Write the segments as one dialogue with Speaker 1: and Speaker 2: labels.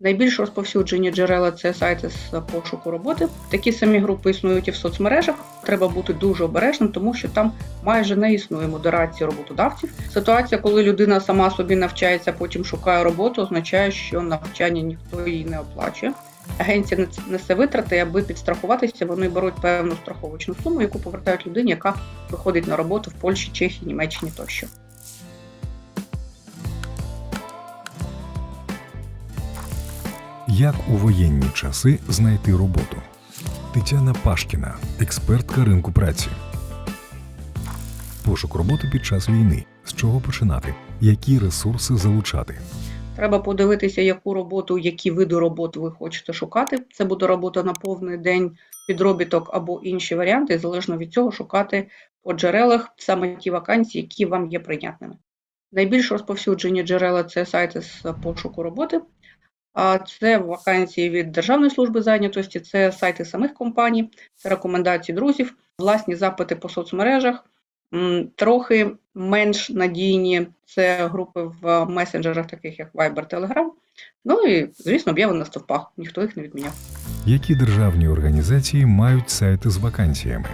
Speaker 1: Найбільш розповсюджені джерела це сайти з пошуку роботи. Такі самі групи існують і в соцмережах. Треба бути дуже обережним, тому що там майже не існує модерації роботодавців. Ситуація, коли людина сама собі навчається, потім шукає роботу, означає, що навчання ніхто її не оплачує. Агенція нес- несе витрати, аби підстрахуватися, вони беруть певну страховочну суму, яку повертають людині, яка виходить на роботу в Польщі, Чехії, Німеччині тощо.
Speaker 2: Як у воєнні часи знайти роботу? Тетяна Пашкіна, експертка ринку праці. Пошук роботи під час війни. З чого починати? Які ресурси залучати?
Speaker 1: Треба подивитися, яку роботу, які види роботи ви хочете шукати. Це буде робота на повний день, підробіток або інші варіанти. Залежно від цього шукати по джерелах саме ті вакансії, які вам є прийнятними. Найбільш розповсюджені джерела це сайти з пошуку роботи. А це вакансії від Державної служби зайнятості, це сайти самих компаній, це рекомендації друзів, власні запити по соцмережах. Трохи менш надійні це групи в месенджерах, таких як Viber, Telegram. Ну і, звісно, об'яви на стовпах, ніхто їх не відміняв.
Speaker 2: Які державні організації мають сайти з вакансіями?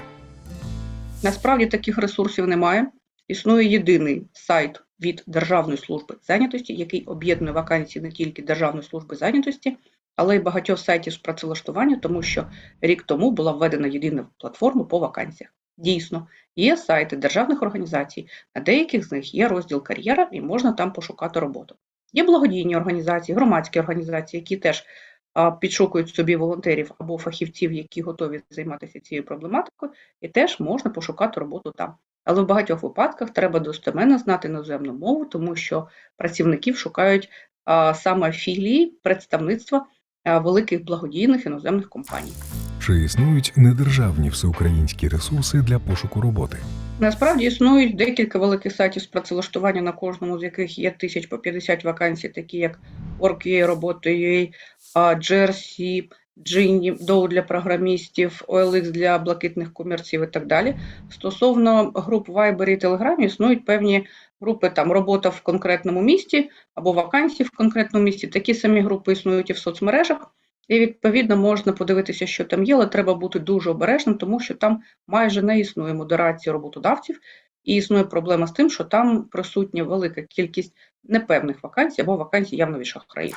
Speaker 1: Насправді таких ресурсів немає. Існує єдиний сайт від Державної служби зайнятості, який об'єднує вакансії не тільки Державної служби зайнятості, але й багатьох сайтів з працевлаштування, тому що рік тому була введена єдина платформа по вакансіях. Дійсно, є сайти державних організацій, на деяких з них є розділ кар'єра і можна там пошукати роботу. Є благодійні організації, громадські організації, які теж підшукують собі волонтерів або фахівців, які готові займатися цією проблематикою, і теж можна пошукати роботу там. Але в багатьох випадках треба достеменно знати іноземну мову, тому що працівників шукають а, саме філії представництва а, великих благодійних іноземних компаній.
Speaker 2: Чи існують недержавні всеукраїнські ресурси для пошуку роботи?
Speaker 1: Насправді існують декілька великих сайтів з працевлаштування, на кожному з яких є тисяч по 50 вакансій, такі як Work.ua, Jersey, Gini, Dow для програмістів, OLX для блакитних комірців і так далі. Стосовно груп Viber і Telegram існують певні групи там робота в конкретному місті або вакансії в конкретному місті. Такі самі групи існують і в соцмережах. І відповідно можна подивитися, що там є, але треба бути дуже обережним, тому що там майже не існує модерації роботодавців, і існує проблема з тим, що там присутня велика кількість непевних вакансій або вакансій явно від шахраїв.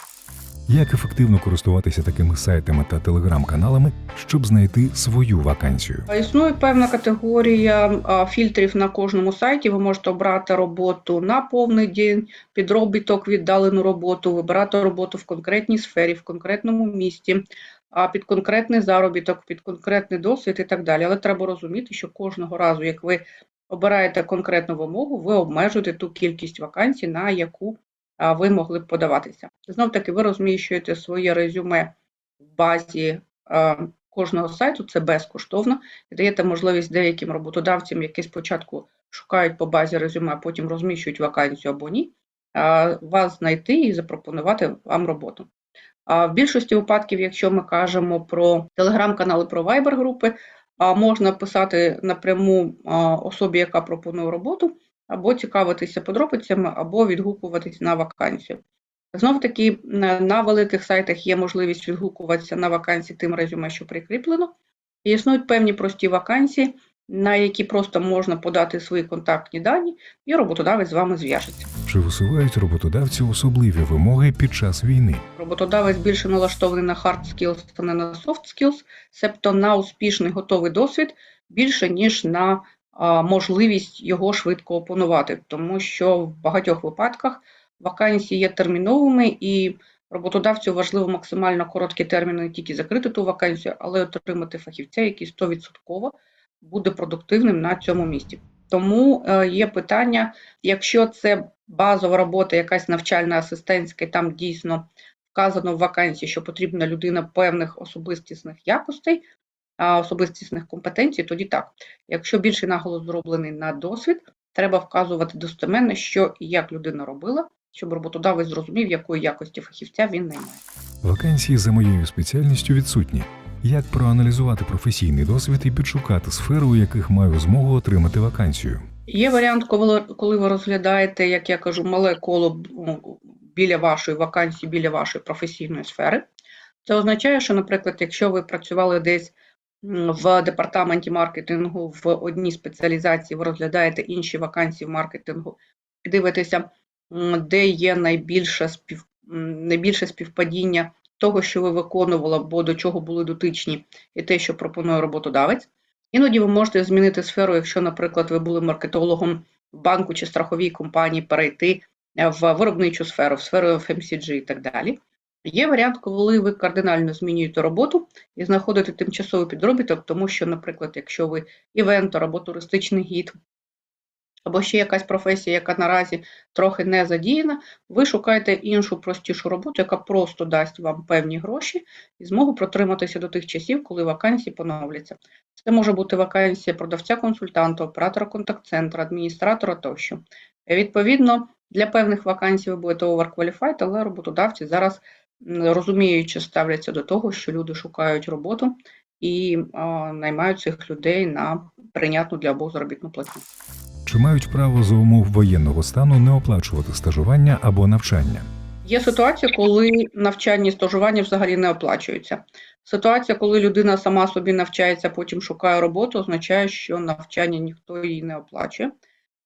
Speaker 2: Як ефективно користуватися такими сайтами та телеграм-каналами, щоб знайти свою вакансію?
Speaker 1: Існує певна категорія фільтрів на кожному сайті. Ви можете обрати роботу на повний день, підробіток, віддалену роботу, вибирати роботу в конкретній сфері, в конкретному місті, а під конкретний заробіток, під конкретний досвід і так далі. Але треба розуміти, що кожного разу, як ви обираєте конкретну вимогу, ви обмежуєте ту кількість вакансій, на яку ви могли б подаватися. Знов таки, ви розміщуєте своє резюме в базі кожного сайту, це безкоштовно, і даєте можливість деяким роботодавцям, які спочатку шукають по базі резюме, а потім розміщують вакансію або ні, вас знайти і запропонувати вам роботу. А в більшості випадків, якщо ми кажемо про телеграм-канали, про вайбер-групи, можна писати напряму особі, яка пропонує роботу, або цікавитися подробицями, або відгукуватись на вакансію. Знов таки на великих сайтах є можливість відгукуватися на вакансії тим резюме, що прикріплено. І існують певні прості вакансії, на які просто можна подати свої контактні дані, і роботодавець з вами зв'яжеться.
Speaker 2: Чи висувають роботодавці особливі вимоги під час війни?
Speaker 1: Роботодавець більше налаштований на hard skills, а не на soft skills, себто на успішний готовий досвід більше, ніж на можливість його швидко опанувати, тому що в багатьох випадках вакансії є терміновими і роботодавцю важливо максимально короткі терміни не тільки закрити ту вакансію, але й отримати фахівця, який 100% буде продуктивним на цьому місці. Тому е, є питання, якщо це базова робота, якась навчальна асистентська, і там дійсно вказано в вакансії, що потрібна людина певних особистісних якостей, особистісних компетенцій, тоді так. Якщо більший наголос зроблений на досвід, треба вказувати достеменно, що і як людина робила, щоб роботодавець зрозумів, якої якості фахівця він наймає.
Speaker 2: Вакансії за моєю спеціальністю відсутні. Як проаналізувати професійний досвід і підшукати сфери, у яких маю змогу отримати вакансію?
Speaker 1: Є варіант, коли, ви розглядаєте, як я кажу, мале коло біля вашої вакансії, біля вашої професійної сфери. Це означає, що, наприклад, якщо ви працювали десь в департаменті маркетингу в одній спеціалізації, ви розглядаєте інші вакансії в маркетингу, дивитеся, де є найбільше спів, найбільше співпадіння того, що ви виконували, або до чого були дотичні, і те, що пропонує роботодавець. Іноді ви можете змінити сферу, якщо, наприклад, ви були маркетологом в банку чи страховій компанії, перейти е, в виробничу сферу, в сферу FMCG і так далі. Є варіант, коли ви кардинально змінюєте роботу і знаходите тимчасовий підробіток, тому що, наприклад, якщо ви івентор або туристичний гід, або ще якась професія, яка наразі трохи не задіяна, ви шукаєте іншу простішу роботу, яка просто дасть вам певні гроші і змогу протриматися до тих часів, коли вакансії поновляться. Це може бути вакансія продавця-консультанта, оператора контакт-центру, адміністратора тощо. Відповідно, для певних вакансій ви будете overqualified, але роботодавці зараз розуміючи ставляться до того, що люди шукають роботу і а, наймають цих людей на прийнятну для обох заробітну платню.
Speaker 2: Чи мають право за умов воєнного стану не оплачувати стажування або навчання?
Speaker 1: Є ситуація, коли навчання і стажування взагалі не оплачуються. Ситуація, коли людина сама собі навчається, потім шукає роботу, означає, що навчання ніхто їй не оплачує.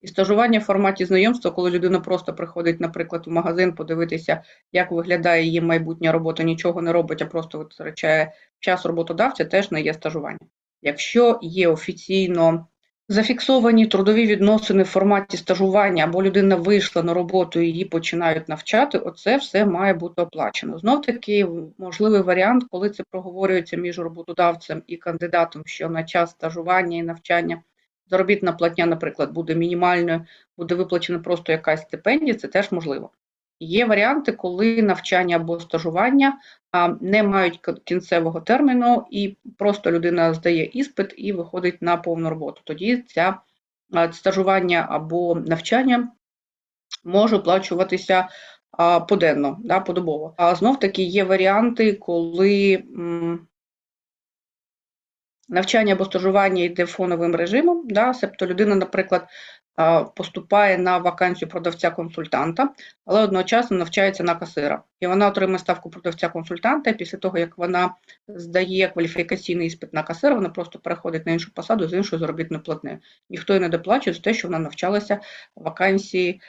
Speaker 1: І стажування в форматі знайомства, коли людина просто приходить, наприклад, в магазин, подивитися, як виглядає її майбутня робота, нічого не робить, а просто витрачає час роботодавця, теж не є стажування. Якщо є офіційно зафіксовані трудові відносини в форматі стажування, або людина вийшла на роботу і її починають навчати, оце все має бути оплачено. Знов таки можливий варіант, коли це проговорюється між роботодавцем і кандидатом, що на час стажування і навчання заробітна платня, наприклад, буде мінімальною, буде виплачена просто якась стипендія, це теж можливо. Є варіанти, коли навчання або стажування не мають кінцевого терміну, і просто людина здає іспит і виходить на повну роботу. Тоді ця стажування або навчання може оплачуватися поденно, да, подобово. А знов таки є варіанти, коли м, навчання або стажування йде фоновим режимом, да, себто людина, наприклад, поступає на вакансію продавця-консультанта, але одночасно навчається на касира. І вона отримає ставку продавця-консультанта. і Після того, як вона здає кваліфікаційний іспит на касира, вона просто переходить на іншу посаду з іншою заробітною платнею. Ніхто їй не доплачує за те, що вона навчалася вакансії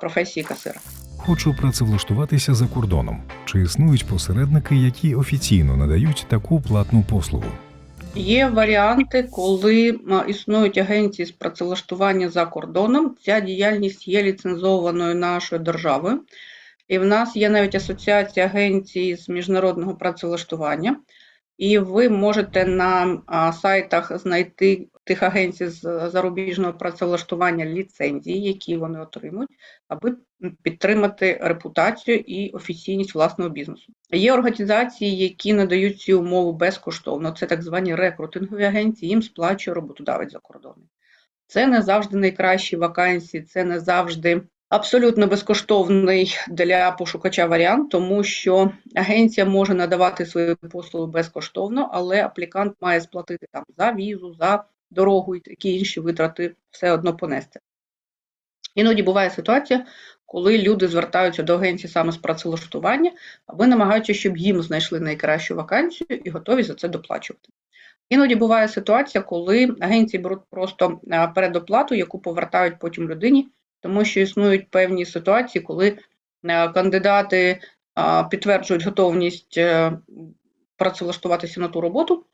Speaker 1: професії касира.
Speaker 2: Хочу працевлаштуватися за кордоном. Чи існують посередники, які офіційно надають таку платну послугу?
Speaker 1: Є варіанти, коли існують агенції з працевлаштування за кордоном. Ця діяльність є ліцензованою нашою державою. І в нас є навіть асоціація агенцій з міжнародного працевлаштування. І ви можете на сайтах знайти тих агенцій з зарубіжного працевлаштування ліцензії, які вони отримують, аби підтримати репутацію і офіційність власного бізнесу. Є організації, які надають ці умови безкоштовно. Це так звані рекрутингові агенції, їм сплачує роботодавець за кордоном. Це не завжди найкращі вакансії, це не завжди абсолютно безкоштовний для пошукача варіант, тому що агенція може надавати свої послуги безкоштовно, але аплікант має сплатити там за візу, за дорогу і такі інші витрати все одно понести. Іноді буває ситуація, коли люди звертаються до агенції саме з працевлаштування, аби намагаються, щоб їм знайшли найкращу вакансію і готові за це доплачувати. Іноді буває ситуація, коли агенції беруть просто передоплату, яку повертають потім людині, тому що існують певні ситуації, коли кандидати підтверджують готовність е, працевлаштуватися на ту роботу,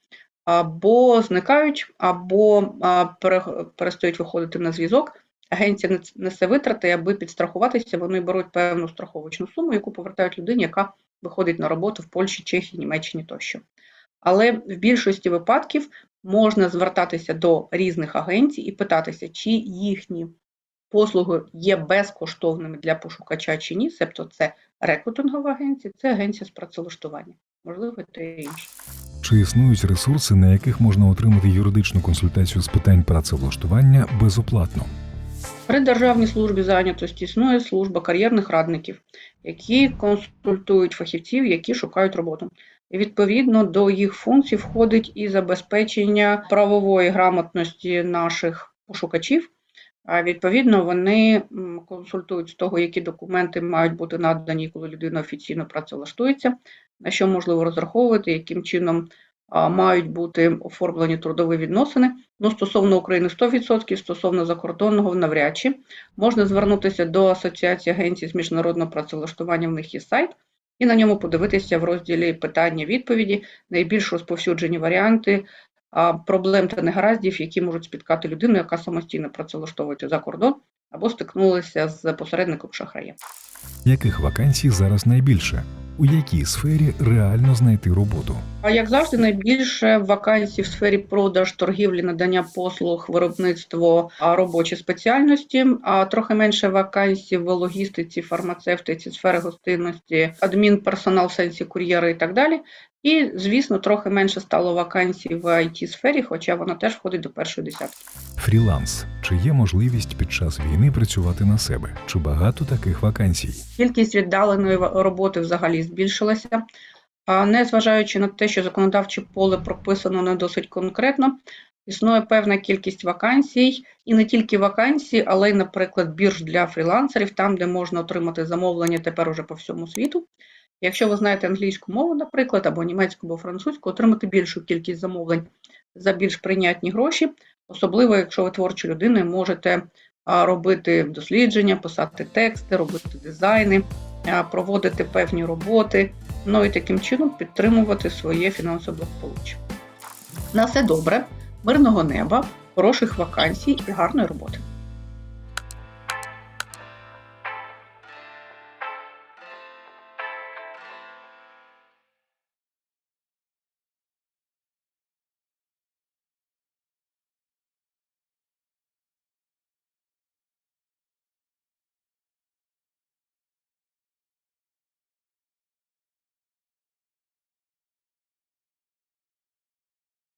Speaker 1: або зникають, або перестають виходити на зв'язок. Агенція несе витрати, аби підстрахуватися, вони беруть певну страховочну суму, яку повертають людині, яка виходить на роботу в Польщі, Чехії, Німеччині тощо. Але в більшості випадків можна звертатися до різних агенцій і питатися, чи їхні послуги є безкоштовними для пошукача чи ні, себто це рекрутингова агенція, це агенція з працевлаштування, можливо, те інше.
Speaker 2: Чи існують ресурси, на яких можна отримати юридичну консультацію з питань працевлаштування безоплатно?
Speaker 1: При Державній службі зайнятості існує служба кар'єрних радників, які консультують фахівців, які шукають роботу. І відповідно до їх функцій входить і забезпечення правової грамотності наших пошукачів, відповідно, вони консультують з того, які документи мають бути надані, коли людина офіційно працевлаштується, на що можливо розраховувати, яким чином мають бути оформлені трудові відносини. Ну, стосовно України 100%, стосовно закордонного навряд чи. Можна звернутися до Асоціації агенцій з міжнародного працевлаштування, в них є сайт, і на ньому подивитися в розділі питання-відповіді найбільш розповсюджені варіанти проблем та негараздів, які можуть спіткати людину, яка самостійно працевлаштовується за кордон або стикнулася з посередником шахраєм.
Speaker 2: Яких вакансій зараз найбільше? У якій сфері реально знайти роботу?
Speaker 1: А як завжди, найбільше вакансій в сфері продаж, торгівлі, надання послуг, виробництво, робочі спеціальності, а трохи менше вакансій в логістиці, фармацевтиці, сфери гостинності, адмінперсонал сенсі кур'єри і так далі. І, звісно, трохи менше стало вакансій в it сфері, хоча вона теж входить до першої десятки.
Speaker 2: Фріланс. Чи є можливість під час війни працювати на себе? Чи багато таких вакансій?
Speaker 1: Кількість віддаленої роботи взагалі збільшилася. А незважаючи на те, що законодавче поле прописано не досить конкретно, існує певна кількість вакансій, і не тільки вакансій, але й, наприклад, бірж для фрілансерів, там, де можна отримати замовлення тепер уже по всьому світу. Якщо ви знаєте англійську мову, наприклад, або німецьку, або французьку, отримати більшу кількість замовлень за більш прийнятні гроші, особливо якщо ви творча людина, і можете робити дослідження, писати тексти, робити дизайни, проводити певні роботи, ну і таким чином підтримувати своє фінансове благополуччя. На все добре, мирного неба, хороших вакансій і гарної роботи.